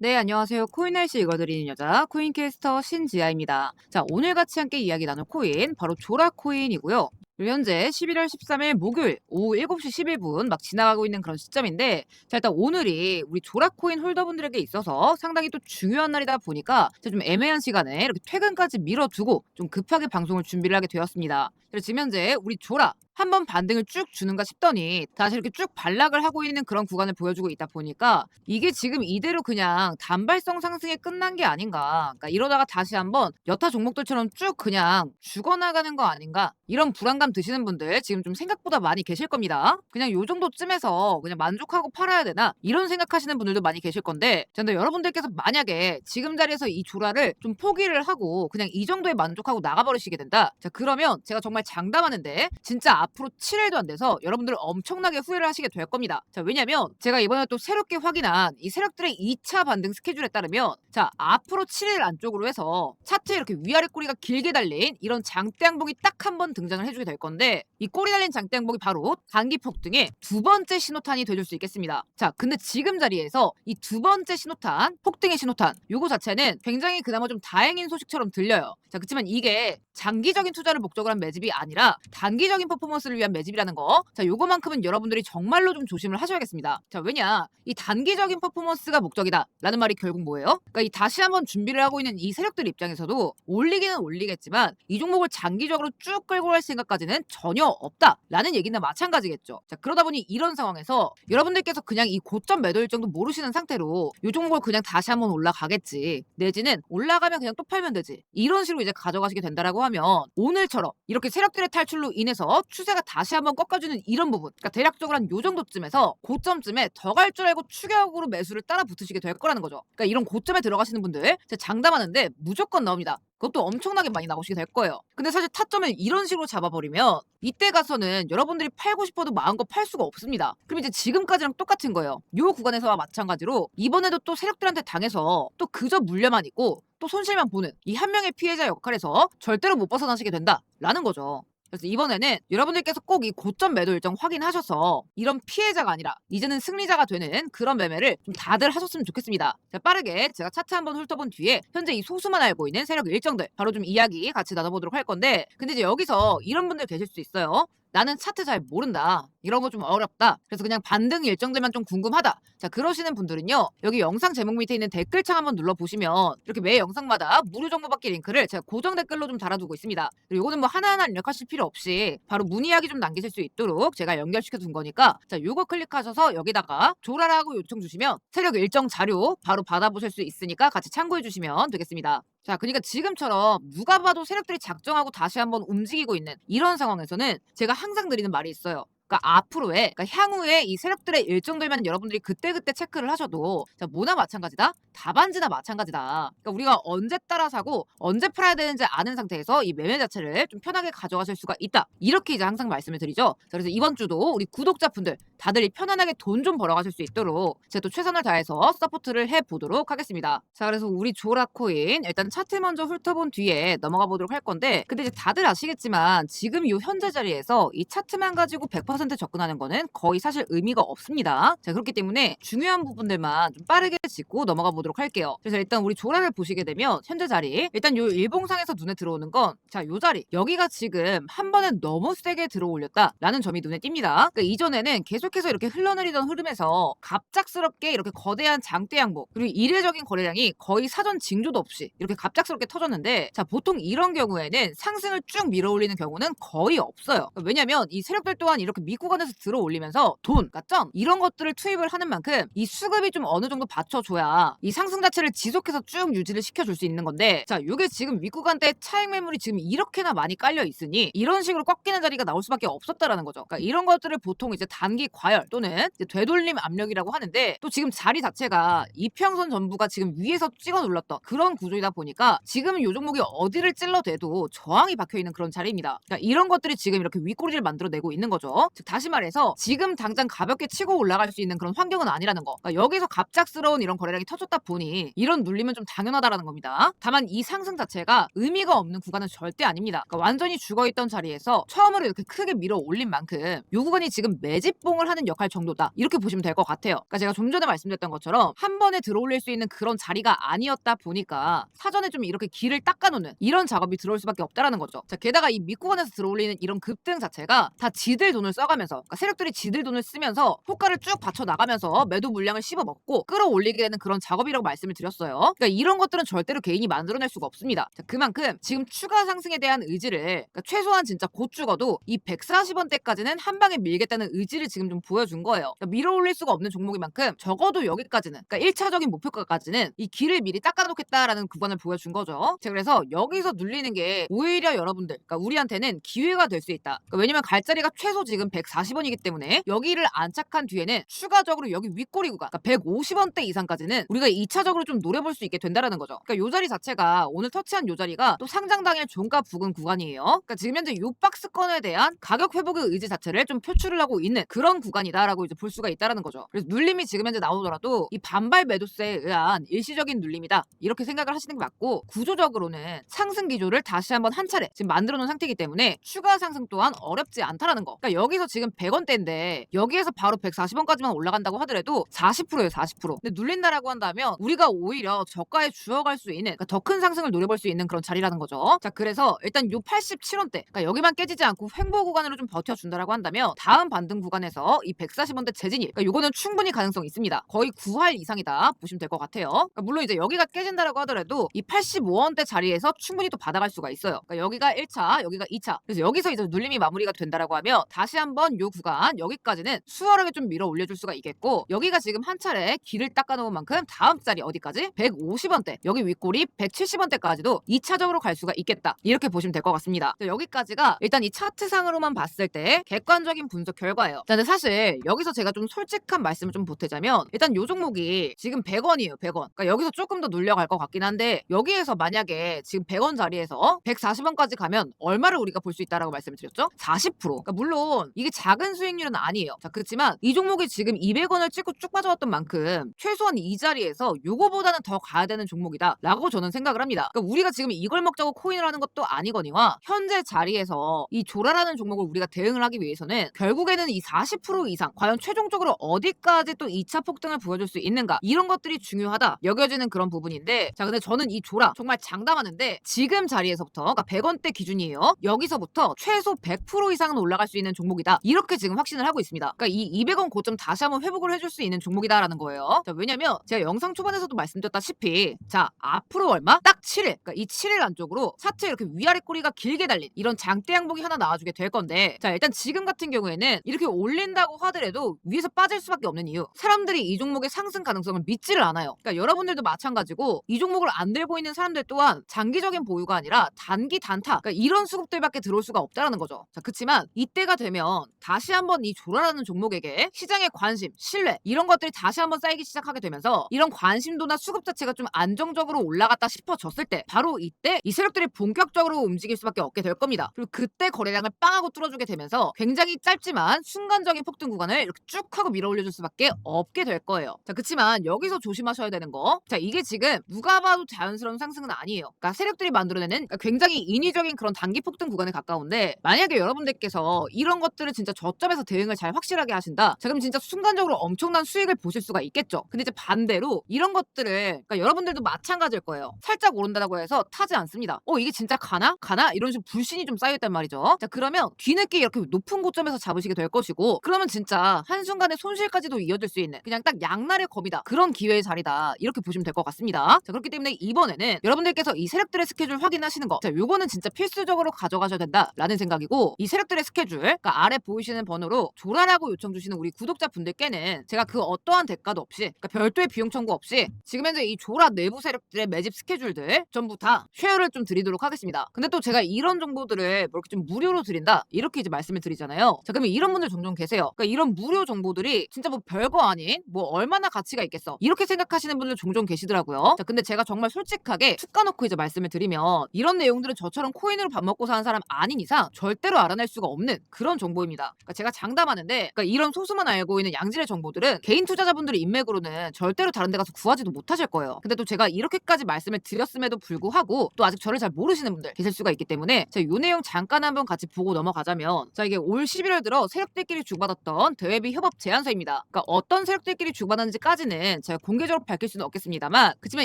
네, 안녕하세요. 코인날씨 읽어드리는 여자, 코인캐스터 신지아입니다. 자, 오늘 같이 함께 이야기 나눌 코인, 바로 조라코인이고요. 현재 11월 13일 목요일 오후 7시 11분 막 지나가고 있는 그런 시점인데, 자, 일단 오늘이 우리 조라코인 홀더분들에게 있어서 상당히 또 중요한 날이다 보니까 좀 애매한 시간에 이렇게 퇴근까지 미뤄두고 좀 급하게 방송을 준비를 하게 되었습니다. 그래서 지금 현재 우리 조라 한 번 반등을 쭉 주는가 싶더니 다시 이렇게 쭉 반락을 하고 있는 그런 구간을 보여주고 있다 보니까 이게 지금 이대로 그냥 단발성 상승에 끝난 게 아닌가. 그러니까 이러다가 다시 한번 여타 종목들처럼 쭉 그냥 죽어나가는 거 아닌가. 이런 불안감 드시는 분들 지금 좀 생각보다 많이 계실 겁니다. 그냥 요 정도쯤에서 그냥 만족하고 팔아야 되나 이런 생각하시는 분들도 많이 계실 건데 근데 여러분들께서 만약에 지금 자리에서 이 조라를 좀 포기를 하고 그냥 이 정도에 만족하고 나가버리시게 된다. 자 그러면 제가 정말 장담하는데 진짜 앞으로 7일도 안 돼서 여러분들 엄청나게 후회를 하시게 될 겁니다. 자 왜냐면 제가 이번에 또 새롭게 확인한 이 세력들의 2차 반등 스케줄에 따르면 자 앞으로 7일 안쪽으로 해서 차트에 이렇게 위아래 꼬리가 길게 달린 이런 장대 항복이 딱 한 번 등장을 해주게 될 건데 이 꼬리 달린 장대 항복이 바로 단기 폭등의 두 번째 신호탄이 되줄 수 있겠습니다. 자 근데 지금 자리에서 이 두 번째 신호탄 폭등의 신호탄 요거 자체는 굉장히 그나마 좀 다행인 소식처럼 들려요. 자 그렇지만 이게 장기적인 투자를 목적으로 한 매집이 아니라 단기적인 퍼포먼스 를 위한 매집이라는 거. 자 요거만큼은 여러분들이 정말로 좀 조심을 하셔야겠습니다. 자 왜냐 이 단기적인 퍼포먼스가 목적이다 라는 말이 결국 뭐예요? 그러니까 이 다시 한번 준비를 하고 있는 이 세력들 입장에서도 올리기는 올리겠지만 이 종목을 장기적으로 쭉 끌고 갈 생각까지는 전혀 없다 라는 얘기나 마찬가지겠죠. 자 그러다 보니 이런 상황에서 여러분들께서 그냥 이 고점 매도 일정도 모르시는 상태로 이 종목을 그냥 다시 한번 올라가겠지 내지는 올라가면 그냥 또 팔면 되지 이런 식으로 이제 가져가시게 된다라고 하면 오늘처럼 이렇게 세력들의 탈출로 인해서 추세 가 다시 한번 꺾어주는 이런 부분 그러니까 대략적으로 한 요 정도쯤에서 고점쯤에 더 갈 줄 알고 추격으로 매수를 따라 붙으시게 될 거라는 거죠. 그러니까 이런 고점에 들어가시는 분들 제가 장담하는데 무조건 나옵니다. 그것도 엄청나게 많이 나오시게 될 거예요. 근데 사실 타점을 이런 식으로 잡아버리면 이때 가서는 여러분들이 팔고 싶어도 마음껏 팔 수가 없습니다. 그럼 이제 지금까지랑 똑같은 거예요. 요 구간에서와 마찬가지로 이번에도 또 세력들한테 당해서 또 그저 물려만 있고 또 손실만 보는 이 한 명의 피해자 역할에서 절대로 못 벗어나시게 된다라는 거죠. 그래서 이번에는 여러분들께서 꼭 이 고점 매도 일정 확인하셔서 이런 피해자가 아니라 이제는 승리자가 되는 그런 매매를 좀 다들 하셨으면 좋겠습니다. 자, 빠르게 제가 차트 한번 훑어본 뒤에 현재 이 소수만 알고 있는 세력 일정들 바로 좀 이야기 같이 나눠보도록 할 건데 근데 이제 여기서 이런 분들 계실 수 있어요. 나는 차트 잘 모른다. 이런 거 좀 어렵다. 그래서 그냥 반등 일정들만 좀 궁금하다. 자, 그러시는 분들은요. 여기 영상 제목 밑에 있는 댓글창 한번 눌러보시면 이렇게 매 영상마다 무료 정보 받기 링크를 제가 고정 댓글로 좀 달아두고 있습니다. 그리고 이거는 뭐 하나하나 입력하실 필요 없이 바로 문의하기 좀 남기실 수 있도록 제가 연결시켜 둔 거니까 자, 요거 클릭하셔서 여기다가 조라라고 요청 주시면 세력 일정 자료 바로 받아보실 수 있으니까 같이 참고해 주시면 되겠습니다. 자, 그러니까 지금처럼 누가 봐도 세력들이 작정하고 다시 한번 움직이고 있는 이런 상황에서는 제가 항상 드리는 말이 있어요. 그러니까 앞으로의 그러니까 향후에 이 세력들의 일정들만 여러분들이 그때그때 체크를 하셔도 자 뭐나 마찬가지다? 답안지나 마찬가지다. 그러니까 우리가 언제 따라 사고 언제 팔아야 되는지 아는 상태에서 이 매매 자체를 좀 편하게 가져가실 수가 있다. 이렇게 이제 항상 말씀을 드리죠. 자, 그래서 이번 주도 우리 구독자분들 다들 이 편안하게 돈 좀 벌어가실 수 있도록 제가 또 최선을 다해서 서포트를 해보도록 하겠습니다. 자 그래서 우리 조라코인 일단 차트 먼저 훑어본 뒤에 넘어가 보도록 할 건데 근데 이제 다들 아시겠지만 지금 이 현재 자리에서 이 차트만 가지고 100% 접근하는 거는 거의 사실 의미가 없습니다. 자 그렇기 때문에 중요한 부분들만 좀 빠르게 짚고 넘어가 보도록 할게요. 그래서 일단 우리 조라를 보시게 되면 현재 자리 일단 요 일봉상에서 눈에 들어오는 건 자 요 자리 여기가 지금 한 번에 너무 세게 들어올렸다라는 점이 눈에 띕니다. 그러니까 이전에는 계속해서 이렇게 흘러내리던 흐름에서 갑작스럽게 이렇게 거대한 장대 양복 그리고 이례적인 거래량이 거의 사전 징조도 없이 이렇게 갑작스럽게 터졌는데 자 보통 이런 경우에는 상승을 쭉 밀어올리는 경우는 거의 없어요. 그러니까 왜냐면 이 세력들 또한 이렇게 미구간에서 들어 올리면서 돈, 그러니까 점 이런 것들을 투입을 하는 만큼 이 수급이 좀 어느 정도 받쳐줘야 이 상승 자체를 지속해서 쭉 유지를 시켜줄 수 있는 건데 자 이게 지금 윗구간대 차익 매물이 지금 이렇게나 많이 깔려 있으니 이런 식으로 꺾이는 자리가 나올 수밖에 없었다라는 거죠. 그러니까 이런 것들을 보통 이제 단기 과열 또는 되돌림 압력이라고 하는데 또 지금 자리 자체가 이평선 전부가 지금 위에서 찍어 눌렀던 그런 구조이다 보니까 지금 요 종목이 어디를 찔러대도 저항이 박혀 있는 그런 자리입니다. 그러니까 이런 것들이 지금 이렇게 윗꼬리를 만들어내고 있는 거죠. 즉 다시 말해서 지금 당장 가볍게 치고 올라갈 수 있는 그런 환경은 아니라는 거. 그러니까 여기서 갑작스러운 이런 거래량이 터졌다 보니 이런 눌림은 좀 당연하다라는 겁니다. 다만 이 상승 자체가 의미가 없는 구간은 절대 아닙니다. 그러니까 완전히 죽어있던 자리에서 처음으로 이렇게 크게 밀어 올린 만큼 이 구간이 지금 매집봉을 하는 역할 정도다. 이렇게 보시면 될 것 같아요. 그러니까 제가 좀 전에 말씀드렸던 것처럼 한 번에 들어올릴 수 있는 그런 자리가 아니었다 보니까 사전에 좀 이렇게 길을 닦아놓는 이런 작업이 들어올 수밖에 없다라는 거죠. 자, 게다가 이 밑구간에서 들어올리는 이런 급등 자체가 다 지들 돈을 써 가면서 그러니까 세력들이 지들 돈을 쓰면서 호가를 쭉 받쳐 나가면서 매도 물량을 씹어 먹고 끌어올리게 되는 그런 작업이라고 말씀을 드렸어요. 그러니까 이런 것들은 절대로 개인이 만들어낼 수가 없습니다. 자, 그만큼 지금 추가 상승에 대한 의지를 그러니까 최소한 진짜 곧 죽어도 이 140원대까지는 한 방에 밀겠다는 의지를 지금 좀 보여준 거예요. 그러니까 밀어올릴 수가 없는 종목인 만큼 적어도 여기까지는 그러니까 1차적인 목표가까지는 이 길을 미리 닦아놓겠다라는 구간을 보여준 거죠. 자, 그래서 여기서 눌리는 게 오히려 여러분들 그러니까 우리한테는 기회가 될 수 있다. 그러니까 왜냐면 갈 자리가 최소 지금 140원이기 때문에 여기를 안착한 뒤에는 추가적으로 여기 윗꼬리 구간 그러니까 150원대 이상까지는 우리가 2차적으로 좀 노려볼 수 있게 된다라는 거죠. 그러니까 요 자리 자체가 오늘 터치한 요 자리가 또 상장 당일 종가 부근 구간이에요. 그러니까 지금 현재 요 박스권에 대한 가격 회복의 의지 자체를 좀 표출을 하고 있는 그런 구간이다라고 이제 볼 수가 있다라는 거죠. 그래서 눌림이 지금 현재 나오더라도 이 반발 매도세에 의한 일시적인 눌림이다 이렇게 생각을 하시는 게 맞고 구조적으로는 상승 기조를 다시 한번 한 차례 지금 만들어 놓은 상태이기 때문에 추가 상승 또한 어렵지 않다라는 거. 그러니까 여기서 지금 100원대인데 여기에서 바로 140원까지만 올라간다고 하더라도 40%예요 40%. 근데 눌린다라고 한다면 우리가 오히려 저가에 주어갈 수 있는 그러니까 더 큰 상승을 노려볼 수 있는 그런 자리라는 거죠. 자 그래서 일단 요 87원대 그러니까 여기만 깨지지 않고 횡보 구간으로 좀 버텨준다라고 한다면 다음 반등 구간에서 이 140원대 재진입 그러니까 요거는 충분히 가능성이 있습니다. 거의 9할 이상이다 보시면 될 것 같아요. 그러니까 물론 이제 여기가 깨진다라고 하더라도 이 85원대 자리에서 충분히 또 받아갈 수가 있어요. 그러니까 여기가 1차 여기가 2차 그래서 여기서 이제 눌림이 마무리가 된다라고 하면 다시 한번 요 구간 여기까지는 수월하게 좀 밀어 올려줄 수가 있겠고 여기가 지금 한 차례 길을 닦아놓은 만큼 다음 자리 어디까지 150원대 여기 윗골이 170원대까지도 2차적으로 갈 수가 있겠다 이렇게 보시면 될 것 같습니다. 여기까지가 일단 이 차트상으로만 봤을 때 객관적인 분석 결과예요. 자, 근데 사실 여기서 제가 좀 솔직한 말씀을 좀 보태자면 일단 요 종목이 지금 100원이에요 100원 그러니까 여기서 조금 더 눌려갈 것 같긴 한데 여기에서 만약에 지금 100원 자리에서 140원까지 가면 얼마를 우리가 볼 수 있다라고 말씀을 드렸죠? 40% 그러니까 물론 이게 작은 수익률은 아니에요. 자 그렇지만 이 종목이 지금 200원을 찍고 쭉 빠져왔던 만큼 최소한 이 자리에서 요거보다는 더 가야 되는 종목이다 라고 저는 생각을 합니다. 그러니까 우리가 지금 이걸 먹자고 코인을 하는 것도 아니거니와 현재 자리에서 이 조라라는 종목을 우리가 대응을 하기 위해서는 결국에는 이 40% 이상 과연 최종적으로 어디까지 또 2차 폭등을 보여줄 수 있는가 이런 것들이 중요하다 여겨지는 그런 부분인데 자 근데 저는 이 조라 정말 장담하는데 지금 자리에서부터 그러니까 100원대 기준이에요 여기서부터 최소 100% 이상은 올라갈 수 있는 종목이다 이렇게 지금 확신을 하고 있습니다. 그러니까 이 200원 고점 다시 한번 회복을 해줄 수 있는 종목이다라는 거예요. 자 왜냐면 제가 영상 초반에서도 말씀드렸다시피 자 앞으로 얼마? 딱 7일. 그러니까 이 7일 안쪽으로 차트 이렇게 위아래 꼬리가 길게 달린 이런 장대 양봉이 하나 나와주게 될 건데 자 일단 지금 같은 경우에는 이렇게 올린다고 하더라도 위에서 빠질 수밖에 없는 이유. 사람들이 이 종목의 상승 가능성을 믿지를 않아요. 그러니까 여러분들도 마찬가지고 이 종목을 안 들고 있는 사람들 또한 장기적인 보유가 아니라 단기 단타. 그러니까 이런 수급들밖에 들어올 수가 없다라는 거죠. 자 그렇지만 이때가 되면 다시 한번 이 조라라는 종목에게 시장의 관심 신뢰 이런 것들이 다시 한번 쌓이기 시작하게 되면서 이런 관심도나 수급 자체가 좀 안정적으로 올라갔다 싶어졌을 때 바로 이때 이 세력들이 본격적으로 움직일 수밖에 없게 될 겁니다. 그리고 그때 거래량을 빵하고 뚫어주게 되면서 굉장히 짧지만 순간적인 폭등 구간을 이렇게 쭉 하고 밀어 올려줄 수밖에 없게 될 거예요. 자 그렇지만 여기서 조심하셔야 되는 거. 자 이게 지금 누가 봐도 자연스러운 상승은 아니에요. 그러니까 세력들이 만들어내는 그러니까 굉장히 인위적인 그런 단기 폭등 구간에 가까운데 만약에 여러분들께서 이런 것들을 진짜 저점에서 대응을 잘 확실하게 하신다. 자 그럼 진짜 순간적으로 엄청난 수익을 보실 수가 있겠죠. 근데 이제 반대로 이런 것들을 그러니까 여러분들도 마찬가지일 거예요. 살짝 오른다고 해서 타지 않습니다. 어 이게 진짜 가나? 가나? 이런 식으로 불신이 좀 쌓여있단 말이죠. 자 그러면 뒤늦게 이렇게 높은 고점에서 잡으시게 될 것이고 그러면 진짜 한순간에 손실까지도 이어질 수 있는 그냥 딱 양날의 검이다. 그런 기회의 자리다. 이렇게 보시면 될 것 같습니다. 자 그렇기 때문에 이번에는 여러분들께서 이 세력들의 스케줄 확인하시는 거. 자 요거는 진짜 필수적으로 가져가셔야 된다라는 생각이고 이 세력들의 스케줄 그러니까 아래 보이시는 번호로 조라라고 요청 주시는 우리 구독자 분들께는 제가 그 어떠한 대가도 없이 그러니까 별도의 비용 청구 없이 지금 현재 이 조라 내부 세력들의 매집 스케줄들 전부 다 쉐어를 좀 드리도록 하겠습니다. 근데 또 제가 이런 정보들을 뭐 이렇게 좀 무료로 드린다 이렇게 이제 말씀을 드리잖아요. 자 그러면 이런 분들 종종 계세요. 그러니까 이런 무료 정보들이 진짜 뭐 별거 아닌 뭐 얼마나 가치가 있겠어 이렇게 생각하시는 분들 종종 계시더라고요. 자 근데 제가 정말 솔직하게 툭 까놓고 이제 말씀을 드리면 이런 내용들은 저처럼 코인으로 밥 먹고 사는 사람 아닌 이상 절대로 알아낼 수가 없는 그런 정보입니다. 보입니다. 그러니까 제가 장담하는데 그러니까 이런 소수만 알고 있는 양질의 정보들은 개인 투자자분들의 인맥으로는 절대로 다른 데 가서 구하지도 못하실 거예요. 근데 또 제가 이렇게까지 말씀을 드렸음에도 불구하고 또 아직 저를 잘 모르시는 분들 계실 수가 있기 때문에 제가 요 내용 잠깐 한번 같이 보고 넘어가자면 자 이게 올 11월 들어 세력들끼리 주고받았던 대외비 협업 제안서입니다. 그러니까 어떤 세력들끼리 주고받았는지까지는 제가 공개적으로 밝힐 수는 없겠습니다만 그렇지만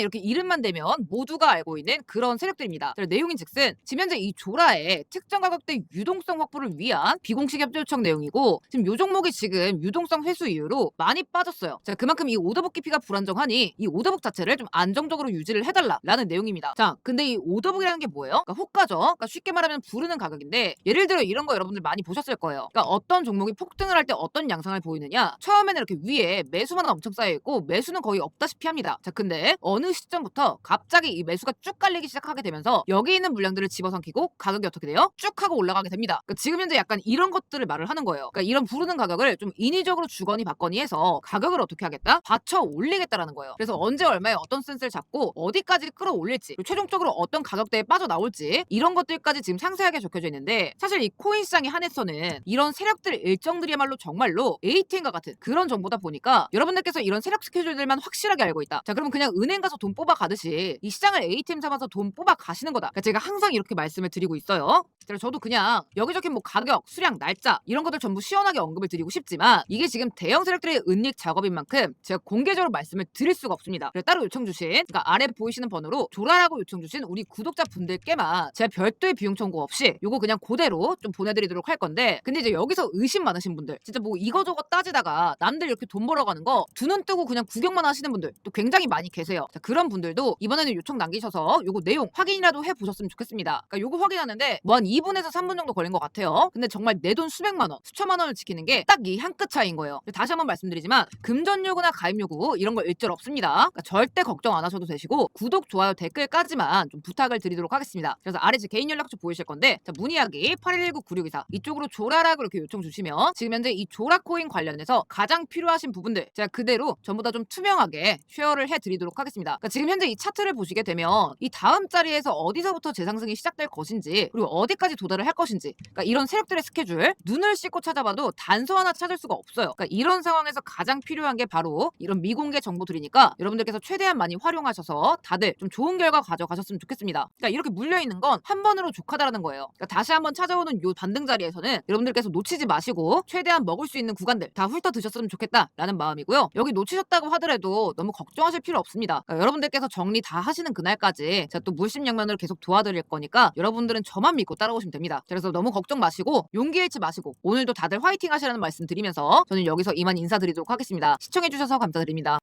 이렇게 이름만 대면 모두가 알고 있는 그런 세력들입니다. 자, 내용인즉슨 지금 현재 이 조라의 특정 가격대 유동성 확보를 위한 비공식 협조 요청 내용이고 지금 요 종목이 지금 유동성 회수 이후로 많이 빠졌어요. 자 그만큼 이 오더북 깊이가 불안정하니 이 오더북 자체를 좀 안정적으로 유지를 해달라라는 내용입니다. 자 근데 이 오더북이라는 게 뭐예요? 그러니까 호가죠. 그러니까 쉽게 말하면 부르는 가격인데 예를 들어 이런 거 여러분들 많이 보셨을 거예요. 그러니까 어떤 종목이 폭등을 할 때 어떤 양상을 보이느냐? 처음에는 이렇게 위에 매수만 엄청 쌓여 있고 매수는 거의 없다시피 합니다. 자 근데 어느 시점부터 갑자기 이 매수가 쭉 깔리기 시작하게 되면서 여기 있는 물량들을 집어삼키고 가격이 어떻게 돼요? 쭉 하고 올라가게 됩니다. 그러니까 지금 현재 약간 이런 것들 을 말을 하는 거예요. 그러니까 이런 부르는 가격을 좀 인위적으로 주거니 받거니 해서 가격을 어떻게 하겠다? 받쳐 올리겠다라는 거예요. 그래서 언제 얼마에 어떤 센스를 잡고 어디까지 끌어올릴지 최종적으로 어떤 가격대에 빠져나올지 이런 것들까지 지금 상세하게 적혀져 있는데 사실 이 코인 시장에 한해서는 이런 세력들 일정들이야말로 정말로 ATM과 같은 그런 정보다 보니까 여러분들께서 이런 세력 스케줄들만 확실하게 알고 있다. 자 그러면 그냥 은행 가서 돈 뽑아 가듯이 이 시장을 ATM 삼아서 돈 뽑아 가시는 거다. 그러니까 제가 항상 이렇게 말씀을 드리고 있어요. 그래서 저도 그냥 여기저기 뭐 가격, 수량, 날짜 이런 것들 전부 시원하게 언급을 드리고 싶지만 이게 지금 대형 세력들의 은닉 작업인 만큼 제가 공개적으로 말씀을 드릴 수가 없습니다. 그래서 따로 요청 주신 그러니까 아래 보이시는 번호로 조라라고 요청 주신 우리 구독자 분들께만 제가 별도의 비용 청구 없이 요거 그냥 그대로 좀 보내드리도록 할 건데 근데 이제 여기서 의심 많으신 분들 진짜 뭐 이거저거 따지다가 남들 이렇게 돈 벌어가는 거 두 눈 뜨고 그냥 구경만 하시는 분들 또 굉장히 많이 계세요. 자, 그런 분들도 이번에는 요청 남기셔서 요거 내용 확인이라도 해보셨으면 좋겠습니다. 그러니까 요거 확인하는데 뭐 한 2분에서 3분 정도 걸린 것 같아요. 근데 정말 내 돈 수백만 원, 수천만 원을 지키는 게 딱 이 한 끗 차이인 거예요. 다시 한번 말씀드리지만 금전 요구나 가입 요구 이런 거 일절 없습니다. 그러니까 절대 걱정 안 하셔도 되시고 구독, 좋아요, 댓글까지만 좀 부탁을 드리도록 하겠습니다. 그래서 아래 제 개인 연락처 보이실 건데 자, 문의하기 8119-9624 이쪽으로 조라라고 이렇게 요청 주시면 지금 현재 이 조라 코인 관련해서 가장 필요하신 부분들 제가 그대로 전부 다 좀 투명하게 쉐어를 해드리도록 하겠습니다. 그러니까 지금 현재 이 차트를 보시게 되면 이 다음 자리에서 어디서부터 재상승이 시작될 것인지 그리고 어디까지 도달을 할 것인지 그러니까 이런 세력들의 스케줄 눈을 씻고 찾아봐도 단서 하나 찾을 수가 없어요. 그러니까 이런 상황에서 가장 필요한 게 바로 이런 미공개 정보들이니까 여러분들께서 최대한 많이 활용하셔서 다들 좀 좋은 결과 가져가셨으면 좋겠습니다. 그러니까 이렇게 물려 있는 건 한 번으로 족하다라는 거예요. 그러니까 다시 한번 찾아오는 요 반등 자리에서는 여러분들께서 놓치지 마시고 최대한 먹을 수 있는 구간들 다 훑어 드셨으면 좋겠다라는 마음이고요. 여기 놓치셨다고 하더라도 너무 걱정하실 필요 없습니다. 그러니까 여러분들께서 정리 다 하시는 그날까지 제가 또 물심양면으로 계속 도와드릴 거니까 여러분들은 저만 믿고 따라오시면 됩니다. 그래서 너무 걱정 마시고 용기 잃지 마시고 오늘도 다들 화이팅 하시라는 말씀 드리면서 저는 여기서 이만 인사드리도록 하겠습니다. 시청해주셔서 감사드립니다.